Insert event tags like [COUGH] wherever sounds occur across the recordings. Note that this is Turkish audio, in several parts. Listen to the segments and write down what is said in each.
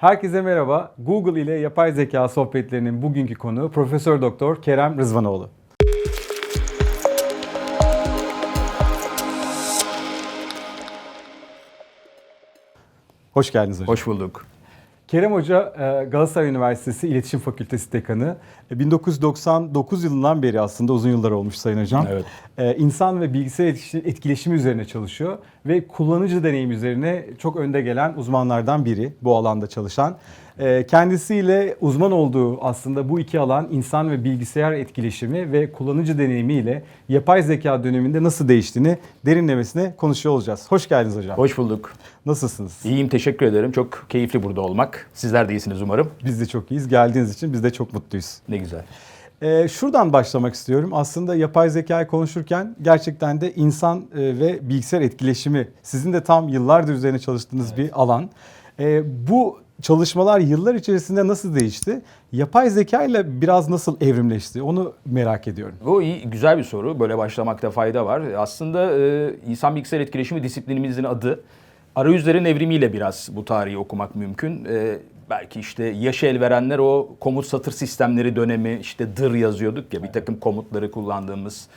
Herkese merhaba. Google ile yapay zeka sohbetlerinin bugünkü konuğu Profesör Doktor Kerem Rızvanoğlu. Hoş geldiniz hocam. Hoş bulduk. Kerem Hoca e, Galatasaray Üniversitesi İletişim Fakültesi Dekanı. E, 1999 yılından beri aslında uzun yıllar olmuş Sayın Hocam. Evet. E, İnsan ve bilgisayar etkileşi- etkileşimi üzerine çalışıyor ve kullanıcı deneyim üzerine çok önde gelen uzmanlardan biri bu alanda çalışan. E, Kendisiyle uzman olduğu aslında bu iki alan insan ve bilgisayar etkileşimi ve kullanıcı deneyimiyle yapay zeka döneminde nasıl değiştiğini derinlemesine konuşuyor olacağız. Hoş geldiniz hocam. Hoş bulduk. Nasılsınız? İyiyim, teşekkür ederim. Çok keyifli burada olmak. Sizler de iyisiniz umarım. Biz de çok iyiyiz. Geldiğiniz için biz de çok mutluyuz. Ne güzel. Ee, şuradan başlamak istiyorum. Aslında yapay zekayı konuşurken gerçekten de insan e, ve bilgisayar etkileşimi sizin de tam yıllardır üzerine çalıştığınız bir alan. Ee, bu çalışmalar yıllar içerisinde nasıl değişti? Yapay zeka ile biraz nasıl evrimleşti? Onu merak ediyorum. Bu iyi, güzel bir soru. Böyle başlamakta fayda var. Aslında e, insan bilgisayar etkileşimi disiplinimizin adı. Arayüzlerin evrimiyle biraz bu tarihi okumak mümkün. E, belki işte yaş el verenler o komut satır sistemleri dönemi işte dır yazıyorduk ya bir takım komutları kullandığımız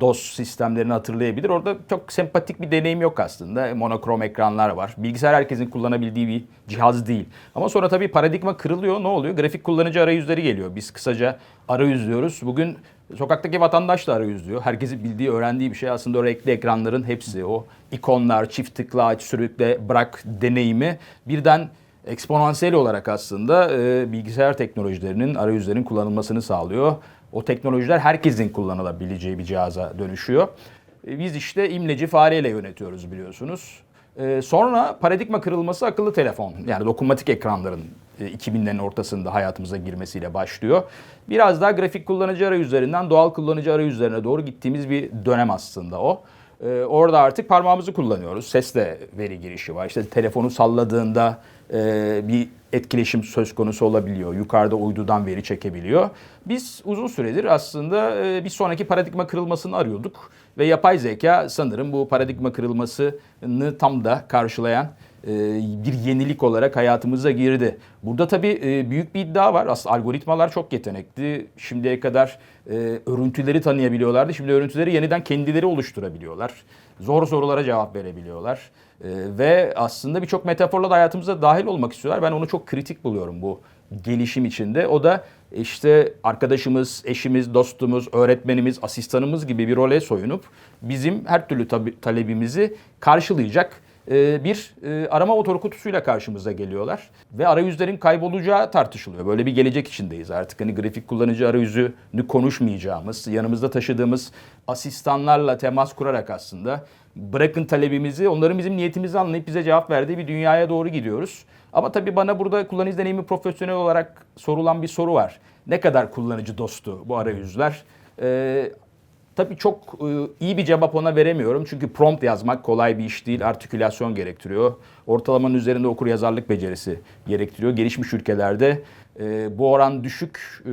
DOS sistemlerini hatırlayabilir. Orada çok sempatik bir deneyim yok aslında. Monokrom ekranlar var. Bilgisayar herkesin kullanabildiği bir cihaz değil. Ama sonra tabii paradigma kırılıyor. Ne oluyor? Grafik kullanıcı arayüzleri geliyor. Biz kısaca arayüz diyoruz. Bugün sokaktaki vatandaş da arayüz diyor. Herkesin bildiği, öğrendiği bir şey. Aslında o renkli ekranların hepsi o ikonlar, çift tıkla aç, sürükle, bırak deneyimi birden eksponansiyel olarak aslında e, bilgisayar teknolojilerinin, arayüzlerin kullanılmasını sağlıyor. O teknolojiler herkesin kullanılabileceği bir cihaza dönüşüyor. E, biz işte imleci fareyle yönetiyoruz biliyorsunuz. E, sonra paradigma kırılması akıllı telefon yani dokunmatik ekranların e, 2000'lerin ortasında hayatımıza girmesiyle başlıyor. Biraz daha grafik kullanıcı arayüzlerinden doğal kullanıcı arayüzlerine doğru gittiğimiz bir dönem aslında o. Ee, orada artık parmağımızı kullanıyoruz. Sesle veri girişi var. İşte telefonu salladığında e, bir etkileşim söz konusu olabiliyor. Yukarıda uydudan veri çekebiliyor. Biz uzun süredir aslında e, bir sonraki paradigma kırılmasını arıyorduk. Ve yapay zeka sanırım bu paradigma kırılmasını tam da karşılayan e, bir yenilik olarak hayatımıza girdi. Burada tabii e, büyük bir iddia var. Aslında algoritmalar çok yetenekli. Şimdiye kadar e, örüntüleri tanıyabiliyorlardı. Şimdi örüntüleri yeniden kendileri oluşturabiliyorlar. Zor sorulara cevap verebiliyorlar. E, Ve aslında birçok metaforla da hayatımıza dahil olmak istiyorlar. Ben onu çok kritik buluyorum bu gelişim içinde. O da işte arkadaşımız, eşimiz, dostumuz, öğretmenimiz, asistanımız gibi bir role soyunup bizim her türlü talebimizi karşılayacak e, bir e, arama motoru kutusuyla karşımıza geliyorlar. Ve arayüzlerin kaybolacağı tartışılıyor. Böyle bir gelecek içindeyiz artık. Hani grafik kullanıcı arayüzünü konuşmayacağımız, yanımızda taşıdığımız asistanlarla temas kurarak aslında bırakın talebimizi, onların bizim niyetimizi anlayıp bize cevap verdiği bir dünyaya doğru gidiyoruz. Ama tabii bana burada kullanıcı deneyimi profesyonel olarak sorulan bir soru var. Ne kadar kullanıcı dostu bu arayüzler? Ee, Tabii çok e, iyi bir cevap ona veremiyorum. Çünkü prompt yazmak kolay bir iş değil. Artikülasyon gerektiriyor. Ortalamanın üzerinde okur yazarlık becerisi gerektiriyor. Gelişmiş ülkelerde e, bu oran düşük e,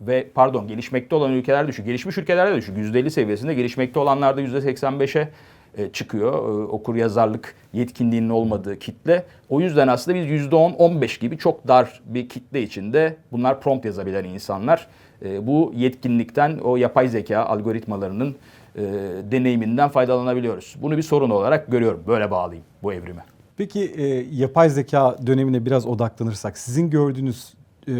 ve pardon gelişmekte olan ülkeler düşük. Gelişmiş ülkelerde düşük. %50 seviyesinde gelişmekte olanlarda %85'e e, çıkıyor. Okur yazarlık yetkinliğinin olmadığı kitle. O yüzden aslında biz %10-15 gibi çok dar bir kitle içinde bunlar prompt yazabilen insanlar. E, Bu yetkinlikten o yapay zeka algoritmalarının e, deneyiminden faydalanabiliyoruz. Bunu bir sorun olarak görüyorum. Böyle bağlayayım bu evrimi. Peki e, yapay zeka dönemine biraz odaklanırsak sizin gördüğünüz e,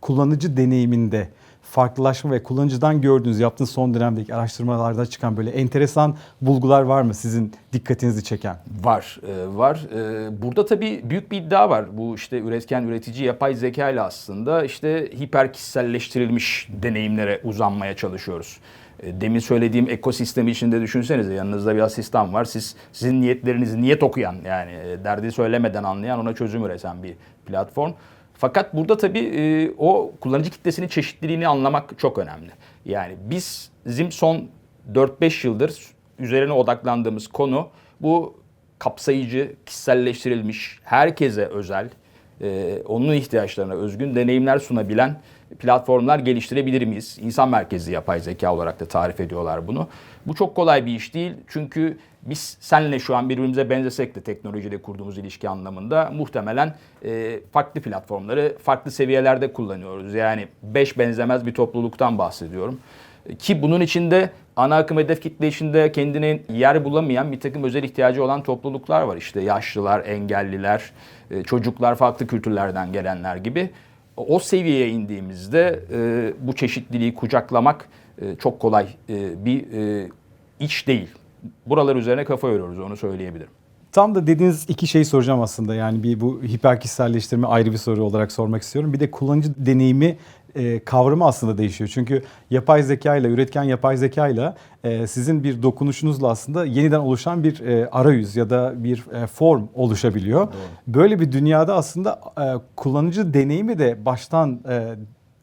kullanıcı deneyiminde farklılaşma ve kullanıcıdan gördüğünüz yaptığınız son dönemdeki araştırmalarda çıkan böyle enteresan bulgular var mı sizin dikkatinizi çeken? Var, e, var. E, burada tabii büyük bir iddia var. Bu işte üretken üretici yapay zeka ile aslında işte hiper kişiselleştirilmiş deneyimlere uzanmaya çalışıyoruz. E, Demin söylediğim ekosistemi içinde düşünsenize yanınızda bir asistan var. Siz sizin niyetlerinizi niyet okuyan yani derdi söylemeden anlayan ona çözüm üreten bir platform. Fakat burada tabii e, o kullanıcı kitlesinin çeşitliliğini anlamak çok önemli. Yani biz bizim son 4-5 yıldır üzerine odaklandığımız konu bu kapsayıcı, kişiselleştirilmiş, herkese özel, e, onun ihtiyaçlarına özgün deneyimler sunabilen platformlar geliştirebilir miyiz? İnsan merkezli yapay zeka olarak da tarif ediyorlar bunu. Bu çok kolay bir iş değil çünkü biz senle şu an birbirimize benzesek de teknolojide kurduğumuz ilişki anlamında muhtemelen e, farklı platformları farklı seviyelerde kullanıyoruz. Yani beş benzemez bir topluluktan bahsediyorum. Ki bunun içinde ana akım hedef kitle içinde kendine yer bulamayan bir takım özel ihtiyacı olan topluluklar var. İşte yaşlılar, engelliler, e, çocuklar, farklı kültürlerden gelenler gibi. O seviyeye indiğimizde e, bu çeşitliliği kucaklamak e, çok kolay e, bir e, iş değil. Buralar üzerine kafa yoruyoruz onu söyleyebilirim. Tam da dediğiniz iki şeyi soracağım aslında. Yani bir bu hiper kişiselleştirme ayrı bir soru olarak sormak istiyorum. Bir de kullanıcı deneyimi e, kavramı aslında değişiyor. Çünkü yapay zeka ile üretken yapay zeka ile sizin bir dokunuşunuzla aslında yeniden oluşan bir e, arayüz ya da bir e, form oluşabiliyor. Böyle bir dünyada aslında e, kullanıcı deneyimi de baştan e,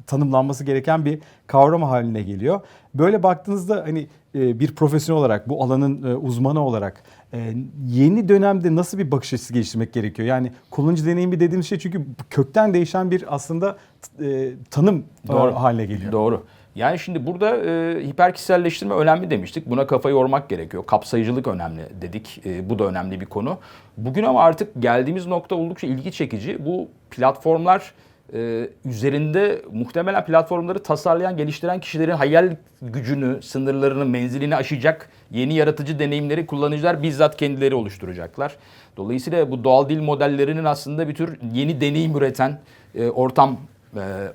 tanımlanması gereken bir kavram haline geliyor. Böyle baktığınızda hani e, bir profesyonel olarak bu alanın e, uzmanı olarak e, yeni dönemde nasıl bir bakış açısı geliştirmek gerekiyor? Yani kullanıcı deneyimi dediğimiz şey çünkü kökten değişen bir aslında e, tanım e, haline geliyor. Doğru. Yani şimdi burada e, hiper kişiselleştirme önemli demiştik. Buna kafa yormak gerekiyor. Kapsayıcılık önemli dedik. E, bu da önemli bir konu. Bugün ama artık geldiğimiz nokta oldukça ilgi çekici. Bu platformlar e, üzerinde muhtemelen platformları tasarlayan, geliştiren kişilerin hayal gücünü, sınırlarını, menzilini aşacak yeni yaratıcı deneyimleri kullanıcılar bizzat kendileri oluşturacaklar. Dolayısıyla bu doğal dil modellerinin aslında bir tür yeni deneyim üreten e, ortam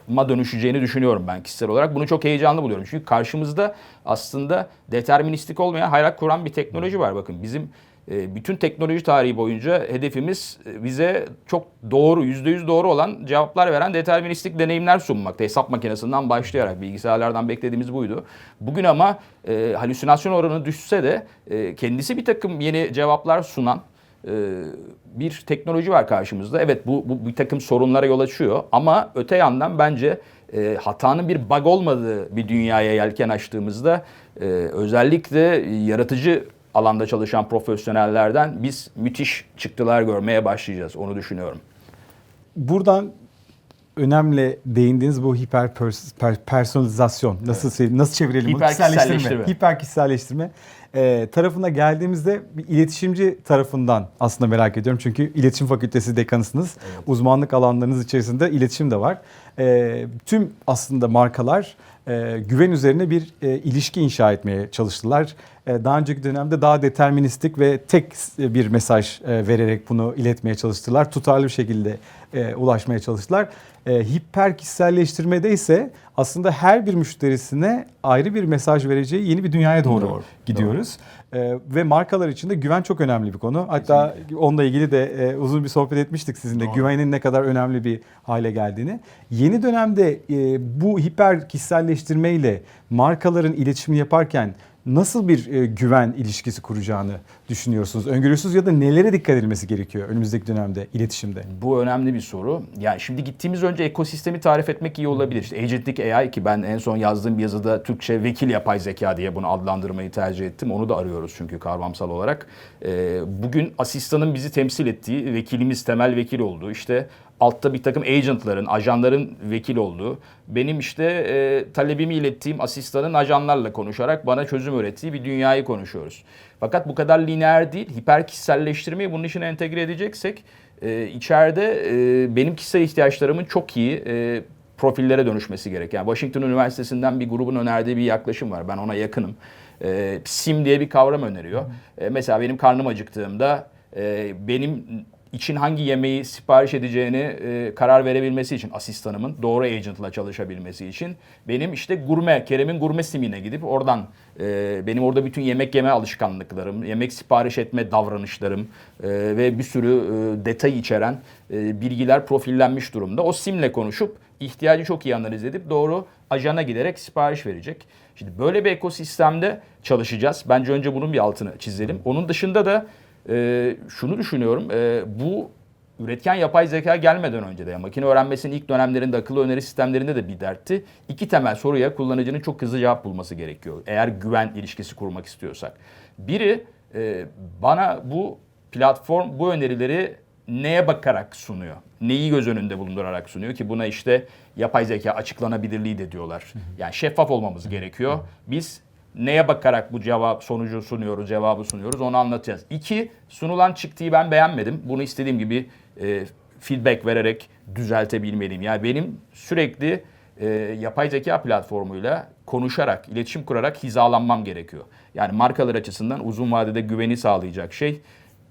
ma dönüşeceğini düşünüyorum ben kişisel olarak. Bunu çok heyecanlı buluyorum. Çünkü karşımızda aslında deterministik olmayan hayrak kuran bir teknoloji var. Bakın bizim e, bütün teknoloji tarihi boyunca hedefimiz e, bize çok doğru, yüzde yüz doğru olan cevaplar veren deterministik deneyimler sunmakta. Hesap makinesinden başlayarak bilgisayarlardan beklediğimiz buydu. Bugün ama e, halüsinasyon oranı düşse de e, kendisi bir takım yeni cevaplar sunan e, bir teknoloji var karşımızda. Evet bu, bu bir takım sorunlara yol açıyor ama öte yandan bence e, hatanın bir bug olmadığı bir dünyaya yelken açtığımızda e, özellikle yaratıcı alanda çalışan profesyonellerden biz müthiş çıktılar görmeye başlayacağız. Onu düşünüyorum. Buradan önemli değindiğiniz bu hiper pers- per- personalizasyon nasıl se- nasıl çevirelim bunu? Hiper Kişiselleştirme. kişiselleştirme. Hiper kişiselleştirme e, tarafına geldiğimizde bir iletişimci tarafından aslında merak ediyorum. Çünkü iletişim fakültesi dekanısınız. Uzmanlık alanlarınız içerisinde iletişim de var. E, tüm aslında markalar e, güven üzerine bir e, ilişki inşa etmeye çalıştılar. E, daha önceki dönemde daha deterministik ve tek bir mesaj e, vererek bunu iletmeye çalıştılar. Tutarlı bir şekilde e, ulaşmaya çalıştılar. E, hiper kişiselleştirmede ise aslında her bir müşterisine ayrı bir mesaj vereceği yeni bir dünyaya doğru, Doğru, gidiyoruz. E, ve markalar için de güven çok önemli bir konu. Hatta onunla ilgili de e, uzun bir sohbet etmiştik sizinle. Güvenin ne kadar önemli bir hale geldiğini. Yeni dönemde e, bu hiper kişiselleştirmeyle markaların iletişimi yaparken nasıl bir e, güven ilişkisi kuracağını düşünüyorsunuz? Öngörüyorsunuz ya da nelere dikkat edilmesi gerekiyor önümüzdeki dönemde iletişimde? Bu önemli bir soru. Yani şimdi gittiğimiz önce ekosistemi tarif etmek iyi olabilir. İşte Agentlik AI ki ben en son yazdığım bir yazıda Türkçe vekil yapay zeka diye bunu adlandırmayı tercih ettim. Onu da arıyoruz çünkü kavramsal olarak. Bugün asistanın bizi temsil ettiği, vekilimiz temel vekil olduğu, işte altta bir takım agentların, ajanların vekil olduğu, benim işte e, talebimi ilettiğim asistanın ajanlarla konuşarak bana çözüm ürettiği bir dünyayı konuşuyoruz. Fakat bu kadar lineer değil, hiper kişiselleştirmeyi bunun içine entegre edeceksek e, içeride e, benim kişisel ihtiyaçlarımın çok iyi e, profillere dönüşmesi gerek. Yani Washington Üniversitesi'nden bir grubun önerdiği bir yaklaşım var. Ben ona yakınım. E, SIM diye bir kavram öneriyor. E, mesela benim karnım acıktığımda e, benim için hangi yemeği sipariş edeceğini e, karar verebilmesi için asistanımın doğru agentla çalışabilmesi için benim işte gurme Kerem'in gurme simine gidip oradan e, benim orada bütün yemek yeme alışkanlıklarım, yemek sipariş etme davranışlarım e, ve bir sürü e, detay içeren e, bilgiler profillenmiş durumda. O simle konuşup ihtiyacı çok iyi analiz edip doğru ajana giderek sipariş verecek. Şimdi böyle bir ekosistemde çalışacağız. Bence önce bunun bir altını çizelim. Onun dışında da e, şunu düşünüyorum. E, bu üretken yapay zeka gelmeden önce de yani makine öğrenmesinin ilk dönemlerinde akıllı öneri sistemlerinde de bir dertti. İki temel soruya kullanıcının çok hızlı cevap bulması gerekiyor. Eğer güven ilişkisi kurmak istiyorsak. Biri e, bana bu platform bu önerileri neye bakarak sunuyor? Neyi göz önünde bulundurarak sunuyor ki buna işte yapay zeka açıklanabilirliği de diyorlar. Yani şeffaf olmamız gerekiyor. Biz neye bakarak bu cevap sonucu sunuyoruz, cevabı sunuyoruz onu anlatacağız. İki, sunulan çıktıyı ben beğenmedim. Bunu istediğim gibi e, feedback vererek düzeltebilmeliyim. Yani benim sürekli e, yapay zeka platformuyla konuşarak, iletişim kurarak hizalanmam gerekiyor. Yani markalar açısından uzun vadede güveni sağlayacak şey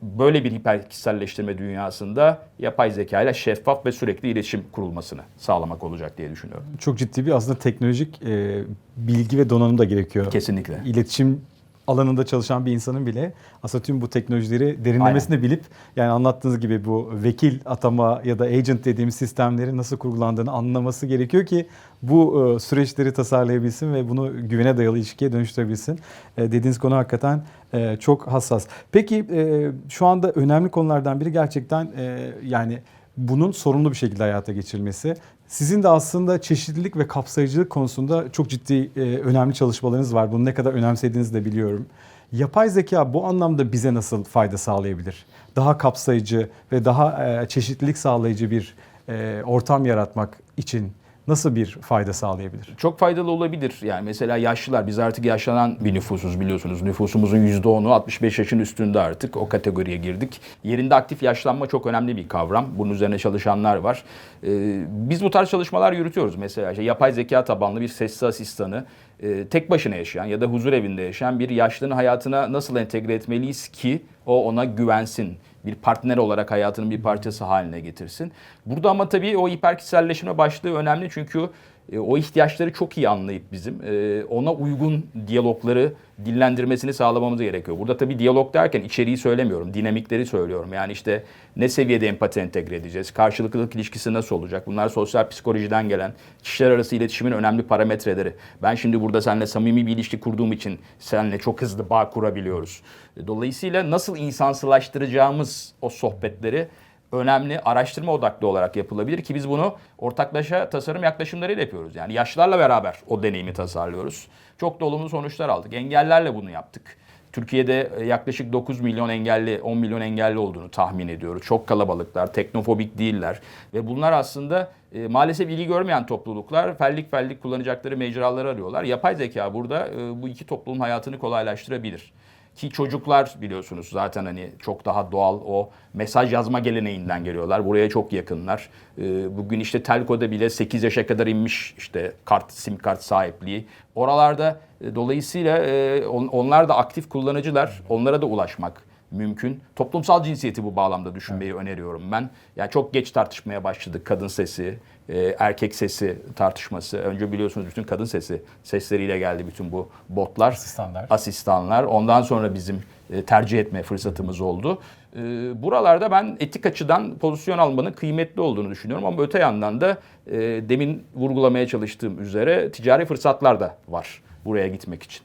böyle bir hiperkişiselleştirme dünyasında yapay zeka ile şeffaf ve sürekli iletişim kurulmasını sağlamak olacak diye düşünüyorum. Çok ciddi bir aslında teknolojik e, bilgi ve donanım da gerekiyor. Kesinlikle. İletişim alanında çalışan bir insanın bile aslında tüm bu teknolojileri derinlemesine bilip yani anlattığınız gibi bu vekil atama ya da agent dediğimiz sistemlerin nasıl kurgulandığını anlaması gerekiyor ki bu e, süreçleri tasarlayabilsin ve bunu güvene dayalı ilişkiye dönüştürebilsin. E, dediğiniz konu hakikaten e, çok hassas. Peki e, şu anda önemli konulardan biri gerçekten e, yani bunun sorumlu bir şekilde hayata geçirilmesi. Sizin de aslında çeşitlilik ve kapsayıcılık konusunda çok ciddi e, önemli çalışmalarınız var. Bunu ne kadar önemsediğinizi de biliyorum. Yapay zeka bu anlamda bize nasıl fayda sağlayabilir? Daha kapsayıcı ve daha e, çeşitlilik sağlayıcı bir e, ortam yaratmak için nasıl bir fayda sağlayabilir? Çok faydalı olabilir. Yani mesela yaşlılar, biz artık yaşlanan bir nüfusuz biliyorsunuz. Nüfusumuzun %10'u 65 yaşın üstünde artık o kategoriye girdik. Yerinde aktif yaşlanma çok önemli bir kavram. Bunun üzerine çalışanlar var. Ee, biz bu tarz çalışmalar yürütüyoruz. Mesela işte yapay zeka tabanlı bir sesli asistanı e, tek başına yaşayan ya da huzur evinde yaşayan bir yaşlının hayatına nasıl entegre etmeliyiz ki o ona güvensin bir partner olarak hayatının bir parçası haline getirsin. Burada ama tabii o hiperkişiselleşme başlığı önemli çünkü e, o ihtiyaçları çok iyi anlayıp bizim e, ona uygun diyalogları dillendirmesini sağlamamız gerekiyor. Burada tabii diyalog derken içeriği söylemiyorum, dinamikleri söylüyorum. Yani işte ne seviyede empati entegre edeceğiz, karşılıklılık ilişkisi nasıl olacak? Bunlar sosyal psikolojiden gelen kişiler arası iletişimin önemli parametreleri. Ben şimdi burada seninle samimi bir ilişki kurduğum için seninle çok hızlı bağ kurabiliyoruz. Dolayısıyla nasıl insansılaştıracağımız o sohbetleri önemli araştırma odaklı olarak yapılabilir ki biz bunu ortaklaşa tasarım yaklaşımlarıyla yapıyoruz. Yani yaşlılarla beraber o deneyimi tasarlıyoruz. Çok da olumlu sonuçlar aldık. Engellerle bunu yaptık. Türkiye'de e, yaklaşık 9 milyon engelli, 10 milyon engelli olduğunu tahmin ediyoruz. Çok kalabalıklar, teknofobik değiller ve bunlar aslında e, maalesef ilgi görmeyen topluluklar fellik fellik kullanacakları mecraları arıyorlar. Yapay zeka burada e, bu iki topluluğun hayatını kolaylaştırabilir. Ki çocuklar biliyorsunuz zaten hani çok daha doğal o mesaj yazma geleneğinden geliyorlar. Buraya çok yakınlar. Ee, bugün işte telkoda bile 8 yaşa kadar inmiş işte kart, sim kart sahipliği. Oralarda dolayısıyla e, on- onlar da aktif kullanıcılar. Onlara da ulaşmak mümkün. Toplumsal cinsiyeti bu bağlamda düşünmeyi öneriyorum ben. Yani çok geç tartışmaya başladık kadın sesi, e, erkek sesi tartışması. Önce biliyorsunuz bütün kadın sesi sesleriyle geldi bütün bu botlar, Asistanlar. asistanlar. Ondan sonra bizim e, tercih etme fırsatımız oldu. E, Buralarda ben etik açıdan pozisyon almanın kıymetli olduğunu düşünüyorum ama öte yandan da e, demin vurgulamaya çalıştığım üzere ticari fırsatlar da var buraya gitmek için.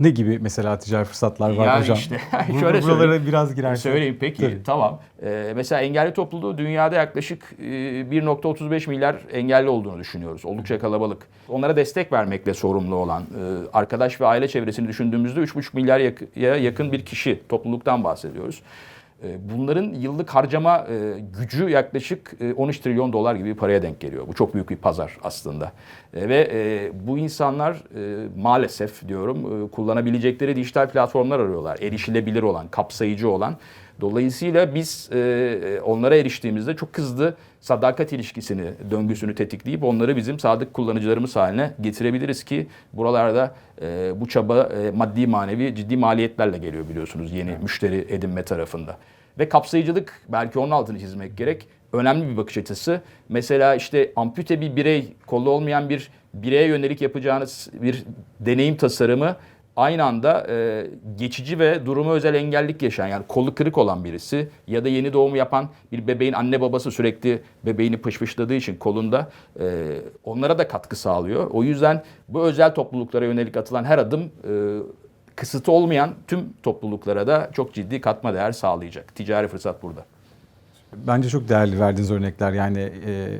Ne gibi mesela ticari fırsatlar var Yani hocam? işte, [LAUGHS] şöyle Buralara söyleyeyim. biraz girerseniz. Söyleyeyim peki Tabii. tamam. Ee, mesela engelli topluluğu dünyada yaklaşık e, 1.35 milyar engelli olduğunu düşünüyoruz. Oldukça kalabalık. Onlara destek vermekle sorumlu olan e, arkadaş ve aile çevresini düşündüğümüzde 3.5 milyara yakın bir kişi topluluktan bahsediyoruz. E, Bunların yıllık harcama e, gücü yaklaşık e, 13 trilyon dolar gibi bir paraya denk geliyor. Bu çok büyük bir pazar aslında. E, Ve e, bu insanlar e, maalesef diyorum e, kullanabilecekleri dijital platformlar arıyorlar. Erişilebilir olan, kapsayıcı olan. Dolayısıyla biz e, onlara eriştiğimizde çok hızlı sadakat ilişkisini, döngüsünü tetikleyip onları bizim sadık kullanıcılarımız haline getirebiliriz ki buralarda e, bu çaba e, maddi manevi ciddi maliyetlerle geliyor biliyorsunuz yeni müşteri edinme tarafında. Ve kapsayıcılık belki onun altını çizmek gerek. Önemli bir bakış açısı. Mesela işte ampute bir birey, kolu olmayan bir bireye yönelik yapacağınız bir deneyim tasarımı aynı anda e, geçici ve durumu özel engellik yaşayan yani kolu kırık olan birisi ya da yeni doğum yapan bir bebeğin anne babası sürekli bebeğini pışpışladığı için kolunda e, onlara da katkı sağlıyor. O yüzden bu özel topluluklara yönelik atılan her adım e, kısıtı olmayan tüm topluluklara da çok ciddi katma değer sağlayacak. Ticari fırsat burada. Bence çok değerli verdiğiniz örnekler. Yani e,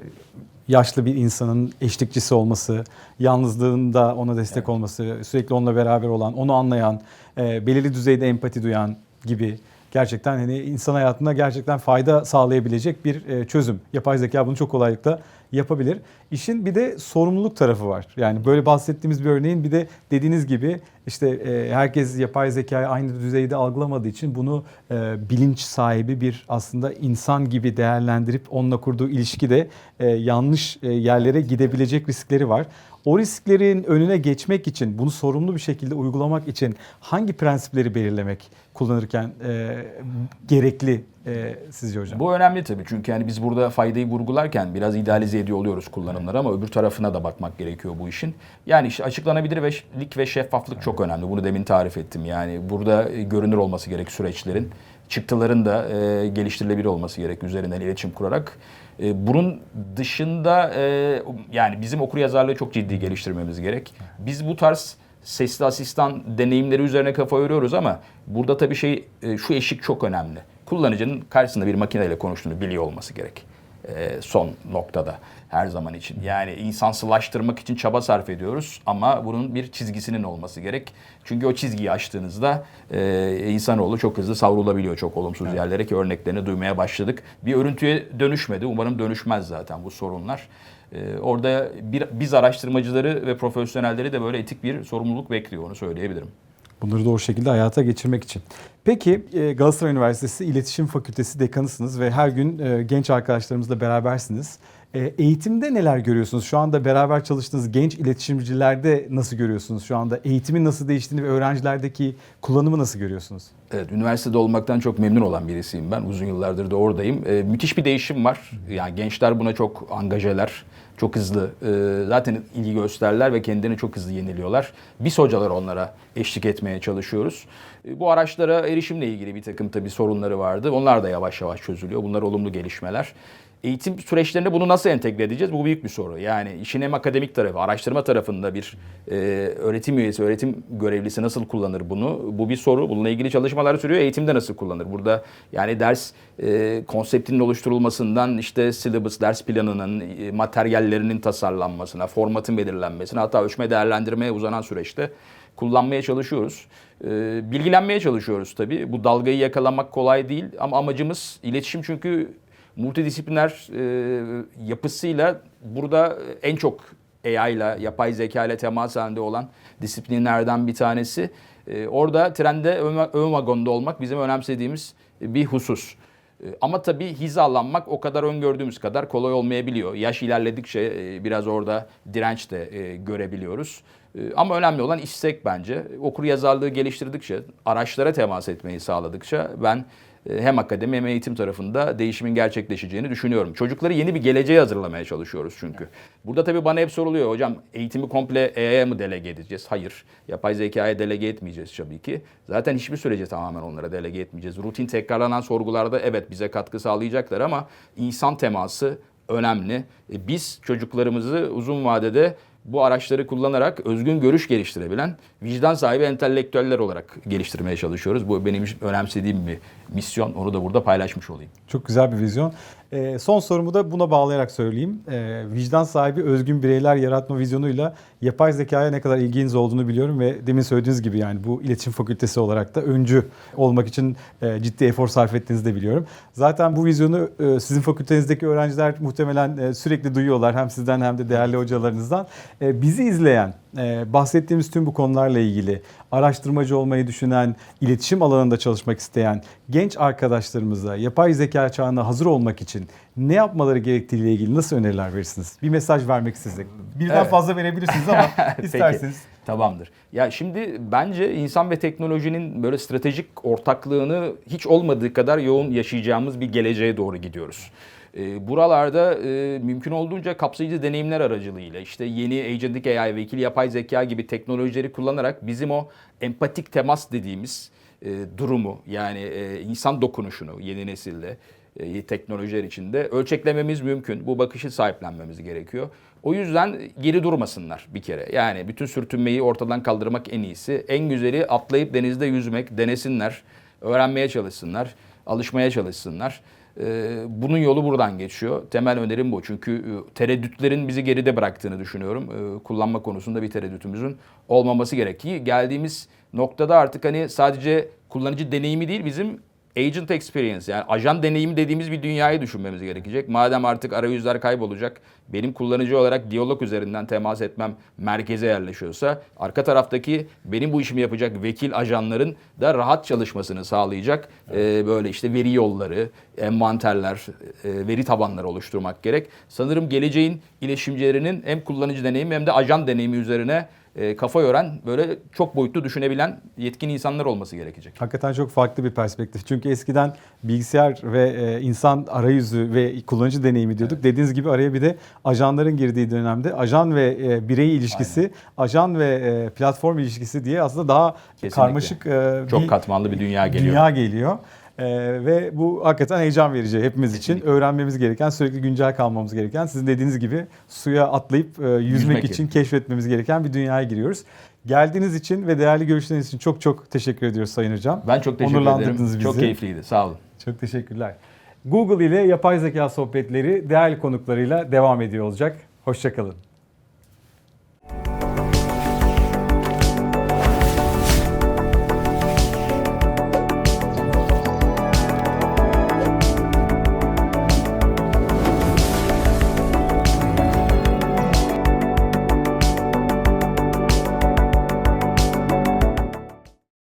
yaşlı bir insanın eşlikçisi olması, yalnızlığında ona destek olması, sürekli onunla beraber olan, onu anlayan, e, belirli düzeyde empati duyan gibi gerçekten hani insan hayatına gerçekten fayda sağlayabilecek bir e, çözüm. Yapay zeka bunu çok kolaylıkla yapabilir. İşin bir de sorumluluk tarafı var. Yani böyle bahsettiğimiz bir örneğin bir de dediğiniz gibi işte e, herkes yapay zekayı aynı düzeyde algılamadığı için bunu e, bilinç sahibi bir aslında insan gibi değerlendirip onunla kurduğu ilişki de e, yanlış yerlere gidebilecek riskleri var. O risklerin önüne geçmek için, bunu sorumlu bir şekilde uygulamak için hangi prensipleri belirlemek kullanırken e, gerekli e, sizce hocam? Bu önemli tabii çünkü yani biz burada faydayı vurgularken biraz idealize ediyor oluyoruz kullanımları ama öbür tarafına da bakmak gerekiyor bu işin. Yani işte açıklanabilirlik ve şeffaflık çok önemli. Bunu demin tarif ettim. Yani burada e, görünür olması gerek süreçlerin. Çıktıların da e, geliştirilebilir olması gerek üzerinden iletişim kurarak. E, bunun dışında e, yani bizim okur yazarlığı çok ciddi geliştirmemiz gerek. Biz bu tarz sesli asistan deneyimleri üzerine kafa yoruyoruz ama burada tabii şey e, şu eşik çok önemli. Kullanıcının karşısında bir makineyle konuştuğunu biliyor olması gerek. E, son noktada her zaman için. Yani insansılaştırmak için çaba sarf ediyoruz ama bunun bir çizgisinin olması gerek. Çünkü o çizgiyi aştığınızda e, insanoğlu çok hızlı savrulabiliyor çok olumsuz yerlere ki örneklerini duymaya başladık. Bir örüntüye dönüşmedi. Umarım dönüşmez zaten bu sorunlar. E, orada bir, biz araştırmacıları ve profesyonelleri de böyle etik bir sorumluluk bekliyor onu söyleyebilirim. Bunları doğru şekilde hayata geçirmek için. Peki e, Galatasaray Üniversitesi İletişim Fakültesi dekanısınız ve her gün e, genç arkadaşlarımızla berabersiniz. E, Eğitimde neler görüyorsunuz? Şu anda beraber çalıştığınız genç iletişimcilerde nasıl görüyorsunuz? Şu anda eğitimin nasıl değiştiğini ve öğrencilerdeki kullanımı nasıl görüyorsunuz? Evet, üniversitede olmaktan çok memnun olan birisiyim ben. Uzun yıllardır da oradayım. Ee, müthiş bir değişim var. Yani gençler buna çok angajeler. Çok hızlı e, zaten ilgi gösterler ve kendilerini çok hızlı yeniliyorlar. Biz hocalar onlara eşlik etmeye çalışıyoruz. E, bu araçlara erişimle ilgili bir takım tabii sorunları vardı. Onlar da yavaş yavaş çözülüyor. Bunlar olumlu gelişmeler. Eğitim süreçlerinde bunu nasıl entegre edeceğiz? Bu büyük bir soru. Yani işin hem akademik tarafı, araştırma tarafında bir e, öğretim üyesi, öğretim görevlisi nasıl kullanır bunu? Bu bir soru. Bununla ilgili çalışmalar sürüyor. Eğitimde nasıl kullanır? Burada yani ders e, konseptinin oluşturulmasından işte syllabus, ders planının, e, materyallerinin tasarlanmasına, formatın belirlenmesine hatta ölçme değerlendirmeye uzanan süreçte kullanmaya çalışıyoruz. E, bilgilenmeye çalışıyoruz tabii. Bu dalgayı yakalamak kolay değil ama amacımız iletişim çünkü multidisipliner e, yapısıyla burada en çok AI ile, yapay zeka ile temas halinde olan disiplinlerden bir tanesi. E, orada trende ön, vagonda olmak bizim önemsediğimiz bir husus. E, Ama tabii hizalanmak o kadar öngördüğümüz kadar kolay olmayabiliyor. Yaş ilerledikçe e, biraz orada direnç de e, görebiliyoruz. E, Ama önemli olan istek bence. Okur yazarlığı geliştirdikçe, araçlara temas etmeyi sağladıkça ben hem akademi hem eğitim tarafında değişimin gerçekleşeceğini düşünüyorum. Çocukları yeni bir geleceğe hazırlamaya çalışıyoruz çünkü. Burada tabii bana hep soruluyor hocam eğitimi komple AI'ya mı delege edeceğiz? Hayır. Yapay zekaya delege etmeyeceğiz tabii ki. Zaten hiçbir sürece tamamen onlara delege etmeyeceğiz. Rutin tekrarlanan sorgularda evet bize katkı sağlayacaklar ama insan teması önemli. E, Biz çocuklarımızı uzun vadede bu araçları kullanarak özgün görüş geliştirebilen vicdan sahibi entelektüeller olarak geliştirmeye çalışıyoruz. Bu benim önemsediğim bir misyon. Onu da burada paylaşmış olayım. Çok güzel bir vizyon. Ee, son sorumu da buna bağlayarak söyleyeyim. Ee, vicdan sahibi özgün bireyler yaratma vizyonuyla yapay zekaya ne kadar ilginiz olduğunu biliyorum ve demin söylediğiniz gibi yani bu iletişim fakültesi olarak da öncü olmak için e, ciddi efor sarf ettiğinizi de biliyorum. Zaten bu vizyonu e, sizin fakültenizdeki öğrenciler muhtemelen e, sürekli duyuyorlar hem sizden hem de değerli hocalarınızdan. E, bizi izleyen e, bahsettiğimiz tüm bu konularla ilgili araştırmacı olmayı düşünen, iletişim alanında çalışmak isteyen genç arkadaşlarımıza yapay zeka çağına hazır olmak için ne yapmaları gerektiğiyle ilgili nasıl öneriler verirsiniz? Bir mesaj vermek size. Birden Evet. fazla verebilirsiniz ama [LAUGHS] Peki. isterseniz. Tamamdır. Ya şimdi bence insan ve teknolojinin böyle stratejik ortaklığını hiç olmadığı kadar yoğun yaşayacağımız bir geleceğe doğru gidiyoruz. Ee, buralarda e, mümkün olduğunca kapsayıcı deneyimler aracılığıyla işte yeni agentic AI ve ikili yapay zeka gibi teknolojileri kullanarak bizim o empatik temas dediğimiz e, durumu yani e, insan dokunuşunu yeni nesilde e, teknolojiler içinde ölçeklememiz mümkün. Bu bakışı sahiplenmemiz gerekiyor. O yüzden geri durmasınlar bir kere. Yani bütün sürtünmeyi ortadan kaldırmak en iyisi. En güzeli atlayıp denizde yüzmek, denesinler, öğrenmeye çalışsınlar, alışmaya çalışsınlar. Ee, Bunun yolu buradan geçiyor. Temel önerim bu. Çünkü e, tereddütlerin bizi geride bıraktığını düşünüyorum. Ee, Kullanma konusunda bir tereddütümüzün olmaması gerekiyor. Geldiğimiz noktada artık hani sadece kullanıcı deneyimi değil bizim agent experience yani ajan deneyimi dediğimiz bir dünyayı düşünmemiz gerekecek. Madem artık arayüzler kaybolacak, benim kullanıcı olarak diyalog üzerinden temas etmem merkeze yerleşiyorsa, arka taraftaki benim bu işimi yapacak vekil ajanların da rahat çalışmasını sağlayacak e, böyle işte veri yolları, envanterler, e, veri tabanları oluşturmak gerek. Sanırım geleceğin iletişimcilerinin hem kullanıcı deneyimi hem de ajan deneyimi üzerine e, kafa yoran böyle çok boyutlu düşünebilen yetkin insanlar olması gerekecek. Hakikaten çok farklı bir perspektif. Çünkü eskiden bilgisayar ve e, insan arayüzü ve kullanıcı deneyimi diyorduk. Dediğiniz gibi araya bir de ajanların girdiği dönemde ajan ve e, birey ilişkisi, ajan ve e, platform ilişkisi diye aslında daha Kesinlikle. karmaşık e, Çok bir katmanlı bir dünya geliyor. dünya geliyor. E, ve bu hakikaten heyecan verici hepimiz için. Kesinlikle. Öğrenmemiz gereken, sürekli güncel kalmamız gereken, sizin dediğiniz gibi suya atlayıp e, yüzmek, Yüzmek için gerekiyor. keşfetmemiz gereken bir dünyaya giriyoruz. Geldiğiniz için ve değerli görüşleriniz için çok çok teşekkür ediyoruz Sayın Hocam. Ben çok teşekkür ederim. Çok bizi. keyifliydi. Sağ olun. Çok teşekkürler. Google ile yapay zeka sohbetleri değerli konuklarıyla devam ediyor olacak. Hoşçakalın.